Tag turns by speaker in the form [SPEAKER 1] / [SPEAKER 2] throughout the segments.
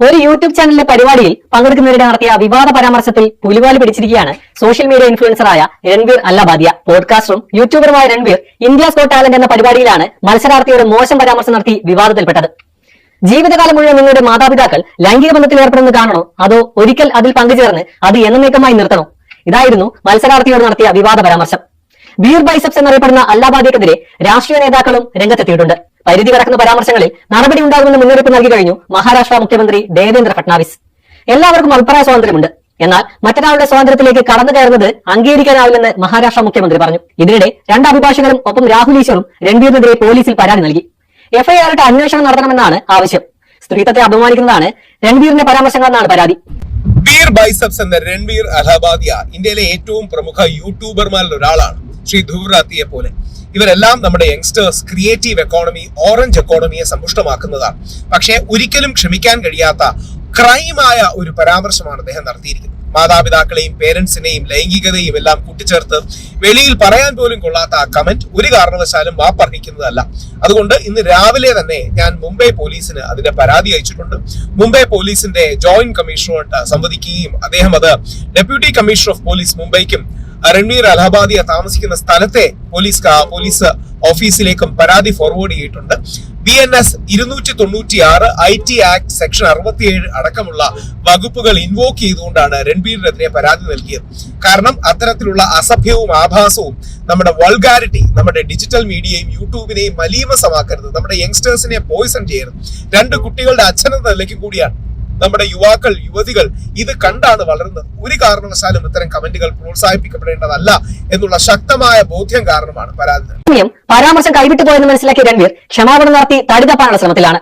[SPEAKER 1] ഒരു യൂട്യൂബ് ചാനലിലെ പരിപാടിയിൽ പങ്കെടുക്കുന്നവരുടെ നടത്തിയ വിവാദ പരാമർശത്തിൽ പുലിവാൽ പിടിച്ചിരിക്കുകയാണ്. സോഷ്യൽ മീഡിയ ഇൻഫ്ലുവൻസറായ രൺവീർ അല്ലാബാദിയ. പോഡ്കാസ്റ്ററും യൂട്യൂബറുമായ രൺവീർ ഇന്ത്യ സ്കോട്ട് ടാലന്റ് എന്ന പരിപാടിയിലാണ് മത്സരാർത്ഥിയോട് മോശം പരാമർശം നടത്തി വിവാദത്തിൽപ്പെട്ടത്. ജീവിതകാലം മുഴുവൻ നിങ്ങളുടെ മാതാപിതാക്കൾ ലൈംഗിക ബന്ധത്തിൽ ഏർപ്പെടുന്നത് കാണണോ? അതോ ഒരിക്കൽ അതിൽ പങ്കുചേർന്ന് അത് എന്നേക്കമായി നിർത്തണോ? ഇതായിരുന്നു മത്സരാർത്ഥിയോട് നടത്തിയ വിവാദ പരാമർശം. ബീർ ബൈസപ്സ് എന്നറിയപ്പെടുന്ന അല്ലാബാദിയക്കെതിരെ രാഷ്ട്രീയ നേതാക്കളും രംഗത്തെത്തിയിട്ടുണ്ട്. പരിധി കടക്കുന്ന പരാമർശങ്ങളിൽ നടപടി ഉണ്ടാകുമെന്ന് മുന്നറിയിപ്പ് നൽകി കഴിഞ്ഞു മഹാരാഷ്ട്ര മുഖ്യമന്ത്രി ദേവേന്ദ്ര ഫട്നാവിസ്. എല്ലാവർക്കും അഭിപ്രായ സ്വാതന്ത്ര്യമുണ്ട്. എന്നാൽ മറ്റൊരാളുടെ സ്വാതന്ത്ര്യത്തിലേക്ക് കടന്നു കയറുന്നത് അംഗീകരിക്കാനാവില്ലെന്ന് മഹാരാഷ്ട്ര മുഖ്യമന്ത്രി പറഞ്ഞു. ഇതിനിടെ രണ്ട് അഭിഭാഷകരും ഒപ്പം രാഹുൽ ഈശ്വറും രൺബീറിനെതിരെ പോലീസിൽ പരാതി നൽകി. എഫ്ഐആറിട്ട് അന്വേഷണം നടത്തണമെന്നാണ് ആവശ്യം. സ്ത്രീത്വത്തെ അപമാനിക്കുന്നതാണ് രൺബീറിന്റെ പരാമർശങ്ങളെന്നാണ് പരാതി.
[SPEAKER 2] ബീർ ബൈസപ്സ് എന്ന രൺവീർ അലഹബാദിയ ഇന്ത്യയിലെ ഏറ്റവും പ്രമുഖ യൂട്യൂബർമാരിൽ ഒരാളാണ് ശ്രീ ധൂർ പോലെ ഇവരെല്ലാം നമ്മുടെ യങ്സ്റ്റേഴ്സ് ക്രിയേറ്റീവ് എക്കോണമി ഓറഞ്ച് എക്കോണമിയെ സമ്പുഷ്ടമാക്കുന്നതാണ്. പക്ഷേ ഒരിക്കലും ക്ഷമിക്കാൻ കഴിയാത്ത ക്രൈമായ ഒരു പരാമർശമാണ് അദ്ദേഹം നടത്തിയിരിക്കുന്നത്. മാതാപിതാക്കളെയും പേരൻസിനെയും ലൈംഗികതയും എല്ലാം കൂട്ടിച്ചേർത്ത് വെളിയിൽ പറയാൻ പോലും കൊള്ളാത്ത ആ കമന്റ് ഒരു കാരണവശാലും വാപ്പർഹിക്കുന്നതല്ല അതുകൊണ്ട് ഇന്ന് രാവിലെ തന്നെ ഞാൻ മുംബൈ പോലീസിന് അതിന്റെ പരാതി അയച്ചിട്ടുണ്ട്. മുംബൈ പോലീസിന്റെ ജോയിന്റ് കമ്മീഷണറുമായിട്ട് സംവദിക്കുകയും അദ്ദേഹം അത് ഡെപ്യൂട്ടി കമ്മീഷണർ ഓഫ് പോലീസ് മുംബൈക്കും രൺവീർ അലഹബാദിയ താമസിക്കുന്ന സ്ഥലത്തെ പോലീസ് പോലീസ് ഓഫീസിലേക്കും പരാതി ഫോർവേഡ് ചെയ്തിട്ടുണ്ട്. ബി എൻ എസ് ഇരുന്നൂറ്റി തൊണ്ണൂറ്റി ആറ് ഐ ടി ആക്ട് സെക്ഷൻ അറുപത്തിയേഴ് അടക്കമുള്ള വകുപ്പുകൾ ഇൻവോക്ക് ചെയ്തുകൊണ്ടാണ് രൺബീറിനെതിരെ പരാതി നൽകിയത്. കാരണം അത്തരത്തിലുള്ള അസഭ്യവും ആഭാസവും നമ്മുടെ വൾഗാരിറ്റി നമ്മുടെ ഡിജിറ്റൽ മീഡിയയും യൂട്യൂബിനെയും മലീമസമാക്കരുത്. നമ്മുടെ യങ്സ്റ്റേഴ്സിനെ പോയിസൺ ചെയ്യരുത്. രണ്ട് കുട്ടികളുടെ അച്ഛനെന്ന നിലയ്ക്ക് കൂടിയാണ്. നമ്മുടെ യുവാക്കൾ യുവതികൾ ഇത് കണ്ടാണ് വളരുന്നത് ഒരു കാരണവശാലും ഇത്തരം കമന്റുകൾ പ്രോത്സാഹിപ്പിക്കപ്പെടേണ്ടതല്ല എന്നുള്ള ശക്തമായ ബോധ്യം കാരണമാണ് പരാതി.
[SPEAKER 1] പരാമർശം കൈവിട്ടു പോയെന്ന് മനസ്സിലാക്കിയ രൺവീർ ക്ഷമാപണം നടത്തി തടിതപ്പാനുള്ള ശ്രമത്തിലാണ്.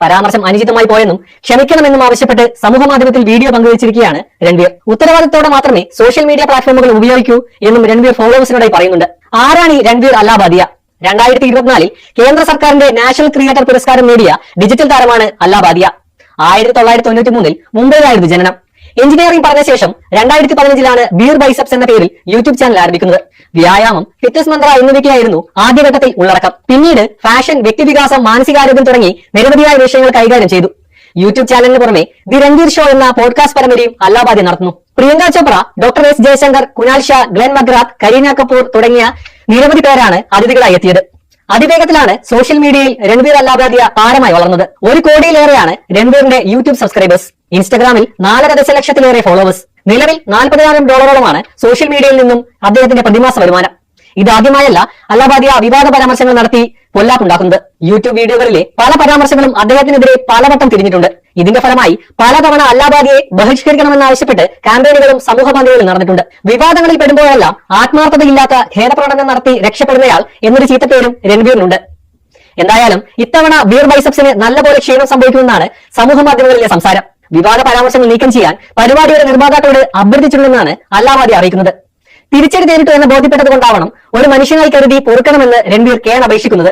[SPEAKER 1] പരാമർശം അനുചിതമായി പോയെന്നും ക്ഷമിക്കണമെന്നും ആവശ്യപ്പെട്ട് സമൂഹ മാധ്യമത്തിൽ വീഡിയോ പങ്കുവച്ചിരിക്കുകയാണ് രൺവീർ. ഉത്തരവാദിത്തോടെ മാത്രമേ സോഷ്യൽ മീഡിയ പ്ലാറ്റ്ഫോമുകൾ ഉപയോഗിക്കൂ എന്നും രൺവീർ ഫോളോവേഴ്സിനോടായി പറയുന്നുണ്ട്. ആരാണ് ഈ രൺവീർ അല്ലാബാദിയ രണ്ടായിരത്തി ഇരുപത്തിനാലിൽ കേന്ദ്ര സർക്കാരിന്റെ നാഷണൽ ക്രിയേറ്റർ പുരസ്കാരം നേടിയ ഡിജിറ്റൽ താരമാണ് അല്ലാബാദിയ ആയിരത്തി തൊള്ളായിരത്തി തൊണ്ണൂറ്റി മൂന്നിൽ മുംബൈയിലായിരുന്നു ജനനം. എഞ്ചിനീയറിംഗ് പഠന ശേഷം രണ്ടായിരത്തി പതിനഞ്ചിലാണ് ബീർ ബൈസപ്സ് എന്ന പേരിൽ യൂട്യൂബ് ചാനൽ ആരംഭിക്കുന്നത്. വ്യായാമം ഫിറ്റ്നസ് മന്ത്ര എന്നിവയ്ക്കായിരുന്നു ആദ്യഘട്ടത്തിൽ ഉള്ളടക്കം. പിന്നീട് ഫാഷൻ വ്യക്തിവികാസം മാനസികാരോഗ്യം തുടങ്ങി നിരവധിയായ വിഷയങ്ങൾ കൈകാര്യം ചെയ്തു. യൂട്യൂബ് ചാനലിന് പുറമെ ദി രൺവീർ ഷോ എന്ന പോഡ്കാസ്റ്റ് പരമ്പരയും അല്ലാബാദി നടത്തുന്നു. Priyanka Chopra doctor S Jaishankar Kunal Shah Glenn McGrath Kareena Kapoor തുടങ്ങിയ നിരവധി പേരാണ് അതിഥികളായി എത്തിയത്. അതിവേഗത്തിലാണ് സോഷ്യൽ മീഡിയയിൽ രൺവീർ അല്ലാബാദിയ താരമായി വളർന്നത്. ഒരു കോടിയിലേറെയാണ് രൺവീറിന്റെ യൂട്യൂബ് സബ്സ്ക്രൈബേഴ്സ്. ഇൻസ്റ്റഗ്രാമിൽ നാലര ദശലക്ഷത്തിലേറെ ഫോളോവേഴ്സ്. നിലവിൽ നാൽപ്പതിനായിരം ഡോളറോളമാണ് സോഷ്യൽ മീഡിയയിൽ നിന്നും അദ്ദേഹത്തിന്റെ പ്രതിമാസ വരുമാനം. ഇതാദ്യമായല്ല അല്ലാബാദിയ വിവാദ പരാമർശങ്ങൾ നടത്തി പൊല്ലാപ്പുണ്ടാക്കുന്നത്. യൂട്യൂബ് വീഡിയോകളിലെ പല പരാമർശങ്ങളും അദ്ദേഹത്തിനെതിരെ പലവട്ടം തിരിഞ്ഞിട്ടുണ്ട്. ഇതിന്റെ ഫലമായി പലതവണ അല്ലാബാദിയെ ബഹിഷ്കരിക്കണമെന്നാവശ്യപ്പെട്ട് ക്യാമ്പയിനുകളും സമൂഹ മാധ്യമങ്ങളിൽ നടന്നിട്ടുണ്ട്. വിവാദങ്ങളിൽ പെടുമ്പോഴല്ല ആത്മാർത്ഥതയില്ലാത്ത ഖേദപ്രകടനം നടത്തി രക്ഷപ്പെടുന്നയാൾ എന്നൊരു ചീത്തപ്പേരും രൺവീറിനുണ്ട്. എന്തായാലും ഇത്തവണ ബീർ ബൈസപ്സിന് നല്ലപോലെ ക്ഷീണം സംഭവിക്കുമെന്നാണ് സമൂഹ മാധ്യമങ്ങളിലെ സംസാരം. വിവാദ പരാമർശങ്ങൾ നീക്കം ചെയ്യാൻ പരിപാടിയുടെ നിർമ്മാതാക്കളോട് അഭ്യർത്ഥിച്ചിട്ടുണ്ടെന്നാണ് അല്ലാവാദി അറിയിക്കുന്നത്. തിരിച്ചടി നേരിട്ടു എന്ന് ബോധ്യപ്പെട്ടത് കൊണ്ടാവണം ഒരു മനുഷ്യനായി കരുതി പൊറുക്കണമെന്ന് രൺവീർ കേൺ അപേക്ഷിക്കുന്നത്